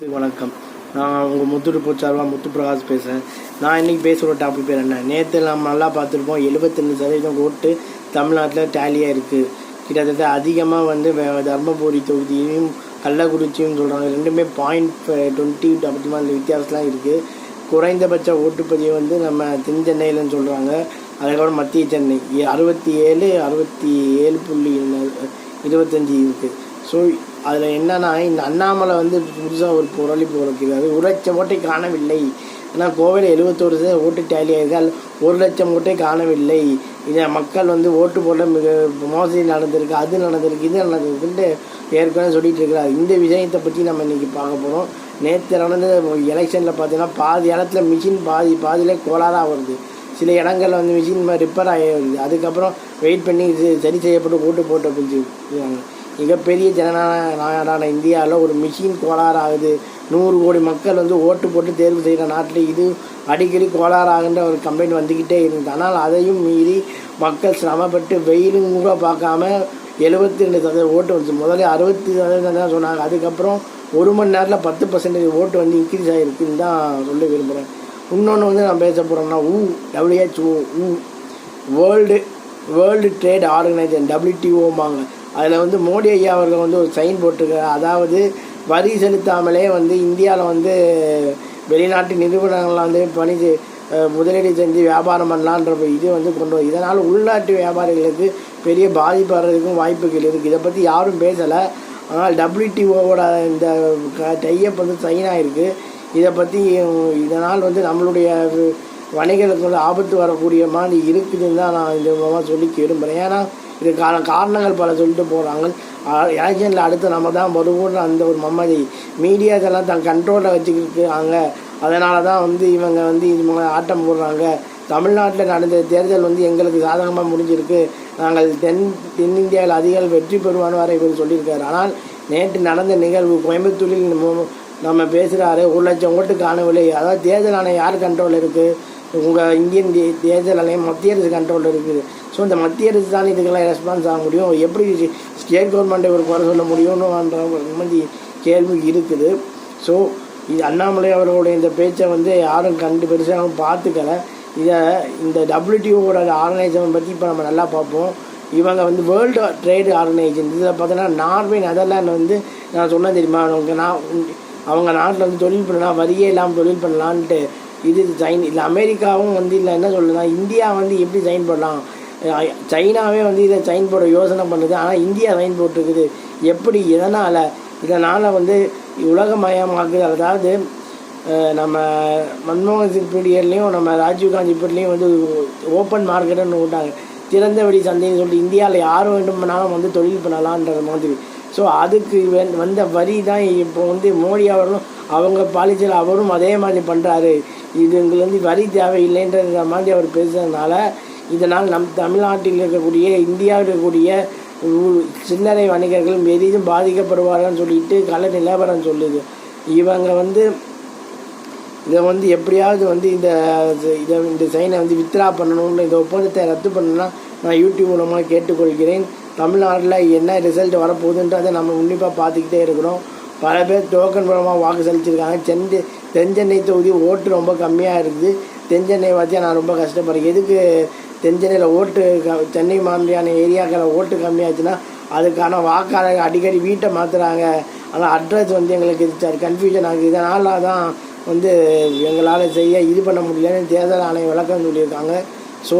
வணக்கம். நான் உங்கள் முத்துட்டு போச்சார்வா முத்து பிரகாஷ் பேசுகிறேன் நான் இன்றைக்கி பேசுகிற டாபிக் பேர் என்ன? நேற்று நம்ம நல்லா பார்த்துருப்போம் எழுபத்தெண்டு சதவீதம் ஓட்டு தமிழ்நாட்டில் டேலியாக இருக்குது கிட்டத்தட்ட அதிகமாக வந்து தர்மபுரி தொகுதியும் கள்ளக்குறிச்சியும் சொல்கிறாங்க ரெண்டுமே பாயிண்ட் டுவெண்ட்டி அப்படி மாதிரி வித்தியாசம்லாம் இருக்குது குறைந்தபட்ச ஓட்டுப்பதிவு வந்து நம்ம தென் சென்னையிலன்னு சொல்கிறாங்க அதுக்கப்புறம் மத்திய சென்னை. அறுபத்தி ஏழு அறுபத்தி ஏழு புள்ளி இருபத்தஞ்சி இருக்குது ஸோ அதில் என்னன்னா இந்த அண்ணாமலை வந்து புதுசாக ஒரு புரளி பிறக்கிறாரு ஒரு லட்சம் ஓட்டை காணவில்லை. ஏன்னா கோவையில் எழுபத்தோரு சதவீதம் ஓட்டு டேலி ஆயிருக்கால் ஒரு லட்சம் ஓட்டை காணவில்லை. இதை மக்கள் வந்து ஓட்டு போட மிக மோசடி நடந்திருக்கு. அது நடந்திருக்கு இது நடந்திருக்குன்ட்டு ஏற்கனவே சொல்லிட்டு இருக்கிறார். இந்த விஷயத்தை பற்றி நம்ம இன்றைக்கி பார்க்க போகிறோம் நேற்று நடந்த எலெக்ஷனில் பார்த்தீங்கன்னா பாதி இடத்துல மிஷின் பாதி பாதியிலே கோளாறாக வருது. சில இடங்கள்ல வந்து மிஷின் ரிப்பேர் ஆகி வருது. அதுக்கப்புறம் வெயிட் பண்ணி சரி செய்யப்பட்டு ஓட்டு போட்டு அப்படின்னு மிகப்பெரிய ஜனநாயக நாடான இந்தியாவில் ஒரு மிஷின் கோளாறு ஆகுது நூறு கோடி மக்கள் வந்து ஓட்டு போட்டு தேர்வு செய்கிற நாட்டில் இது அடிக்கடி கோளாறு ஒரு கம்ப்ளைண்ட் வந்துக்கிட்டே இருந்தது. ஆனால் அதையும் மீறி மக்கள் சிரமப்பட்டு வெயிலும் கூட பார்க்காம எழுபத்தி ரெண்டு சதவீத ஓட்டு வந்துச்சு. முதல்ல அறுபத்தி சதவீதம் தான் சொன்னாங்க. அதுக்கப்புறம் ஒரு மணி நேரத்தில் பத்து பர்சன்டேஜ் ஓட்டு வந்து இன்க்ரீஸ் ஆகிருக்குன்னு தான் சொல்ல விரும்புகிறேன் இன்னொன்று வந்து நான் பேச போகிறோம்னா ஊ WHO uh. World world trade organisation டபிள்யூடிஓமாங்க அதில் வந்து மோடி ஐயா அவர்கள் வந்து ஒரு சைன் போட்டிருக்கிறார் அதாவது வரி செலுத்தாமலே வந்து இந்தியாவில் வந்து வெளிநாட்டு நிறுவனங்கள்லாம் வந்து பணி முதலீடு செஞ்சு வியாபாரம் பண்ணலான்ற இது வந்து கொண்டு வரும் இதனால் உள்நாட்டு வியாபாரிகளுக்கு பெரிய பாதிப்பு வர்றதுக்கும் வாய்ப்புகள் இருக்குது இதை பற்றி யாரும் பேசலை. ஆனால் டபிள்யூடிஓவோட இந்த டைப் வந்து சைன் ஆகிருக்கு இதை பற்றி இதனால் வந்து நம்மளுடைய வணிகர்களுக்கு வந்து ஆபத்து வரக்கூடிய மாதிரி இருக்குதுன்னு தான் நான் இந்த மூலமாக சொல்லி விரும்புகிறேன் ஏன்னா இதுக்கான காரணங்கள் பல சொல்லிட்டு போகிறாங்க எலெக்ஷனில் அடுத்து நம்ம தான் வருவோன்ற அந்த ஒரு மம்மதி மீடியாஸ் எல்லாம் தன் கண்ட்ரோலில் வச்சுக்கிட்டுருக்காங்க அதனால தான் வந்து இவங்க வந்து இது ஆட்டம் போடுறாங்க. தமிழ்நாட்டில் நடந்த தேர்தல் வந்து எங்களுக்கு சாதகமாக முடிஞ்சிருக்கு. நாங்கள் தென் தென்னிந்தியாவில் அதிகம் வெற்றி பெறுவான்னு வரை இவர் சொல்லியிருக்காரு. ஆனால் நேற்று நடந்த நிகழ்வு கோயம்புத்தூரில் நம்ம- நம்ம பேசுகிறாரு ஒரு லட்சம் ஓட்டு காணவில்லை. அதாவது தேர்தல் ஆணையம் யார் கண்ட்ரோலில் இருக்குது உங்கள் இந்தியன் தே- தேர்தல் ஆணையம் மத்திய அரசு கண்ட்ரோலில் இருக்குது. ஸோ இந்த மத்திய அரசு தான் இதுக்கெல்லாம் ரெஸ்பான்ஸ் ஆக முடியும். எப்படி ஸ்டேட் கவர்மெண்ட்டை ஒரு குறை சொல்ல முடியும்னுன்ற ஒரு மாதிரி கேள்வி இருக்குது. ஸோ இது அண்ணாமலை அவர்களுடைய இந்த பேச்சை வந்து யாரும் கண்டு பெருசாக பார்த்துக்கல. இதை இந்த டபிள்யூடிஓட ஆர்கனைசேஷன் பற்றி இப்போ நம்ம நல்லா பார்ப்போம். இவங்க வந்து வேர்ல்டு ட்ரேடு ஆர்கனைசேஷன் இதில் பார்த்தோன்னா நார்வே நெதர்லாந்து வந்து நான் சொன்னேன் தெரியுமா? அவங்க நான் அவங்க நாட்டில் வந்து தொழில் பண்ணலாம் வரியே இல்லாமல் தொழில் பண்ணலான்ட்டு. இது சைன் இல்லை அமெரிக்காவும் வந்து இல்லை என்ன சொல்லலாம் இந்தியா வந்து எப்படி சைன் போடலாம்? சைனாவே வந்து இதை சைன் போட யோசனை பண்ணுது. ஆனால் இந்தியா சைன் போட்டிருக்குது. எப்படி எதனால்? இதனால் வந்து உலகமயமாக்குது. அதாவது நம்ம மன்மோகன் சிங் பீரியட்லேயும் நம்ம ராஜீவ்காந்தி பீரியட்லேயும் வந்து ஓப்பன் மார்க்கெட்டுன்னு விட்டாங்க திறந்தவெளி சந்தைன்னு சொல்லிட்டு இந்தியாவில் யார் வேண்டுமானாலும் வந்து தொழில் பண்ணலான்ற மாதிரி. ஸோ அதுக்கு வந்த வரி தான் இப்போ வந்து மோடி அவர்களும் அவங்க பாலிசியில் அவரும் அதே மாதிரி பண்ணுறாரு இது எங்களுக்கு வந்து வரி தேவையில்லைன்ற மாதிரி அவர் பேசுறதுனால இதனால் நம் தமிழ்நாட்டில் இருக்கக்கூடிய இந்தியாவில் இருக்கக்கூடிய சின்னறை சில்லறை வணிகர்கள் பெரிதும் பாதிக்கப்படுவார்கள்னு சொல்லிட்டு கள நிலவரம் சொல்லுது. இவங்க வந்து இதை வந்து எப்படியாவது வந்து இந்த இதை இந்த சைனை வந்து வித்ரா பண்ணணும்னு இந்த ஒப்பந்தத்தை ரத்து பண்ணணும்னா நான் யூடியூப் மூலமாக கேட்டுக்கொள்கிறேன். தமிழ்நாட்டில் என்ன ரிசல்ட் வரப்போகுதுன்றதை நம்ம உன்னிப்பாக பார்த்துக்கிட்டே இருக்கிறோம். பல பேர் டோக்கன் மூலமாக வாக்கு செலுத்திருக்காங்க சென்னை தென்சென்னை தொகுதி ஓட்டு ரொம்ப கம்மியாக இருக்குது. தென்சென்னை வச்சா நான் ரொம்ப கஷ்டப்படுறேன். எதுக்கு தென்சென்னையில் ஓட்டு க- சென்னை மாதிரியான ஏரியாக்களில் ஓட்டு கம்மியாச்சுன்னா அதுக்கான வாக்காளர் அடிக்கடி வீட்டை மாற்றுறாங்க ஆனால் அட்ரஸ் வந்து எங்களுக்கு கன்ஃபியூஷன் ஆகுது. இதனால தான் வந்து எங்களால் செய்ய இது பண்ண முடியலன்னு தேர்தல் ஆணையம் விளக்கம் சொல்லியிருக்காங்க. ஸோ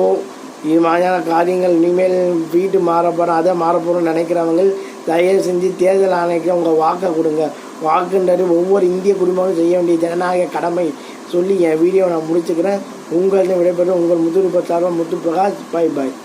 இது மாதிரியான காரியங்கள் இனிமேல் வீட்டு மாறப்போகிறோம் அதை மாறப்போகிறோம்னு நினைக்கிறவங்க தயவு செஞ்சு தேர்தல் ஆணைக்கு உங்கள் வாக்கை கொடுங்க. வாக்குன்றது ஒவ்வொரு இந்திய குடும்பமும் செய்ய வேண்டிய ஜனநாயக கடமை. சொல்லி என் வீடியோவை நான் முடிச்சுக்கிறேன். உங்களிடம் விடைபெறும் உங்கள் முதுகு பத்தாரம் முத்து பிரகாஷ் பை. பாய்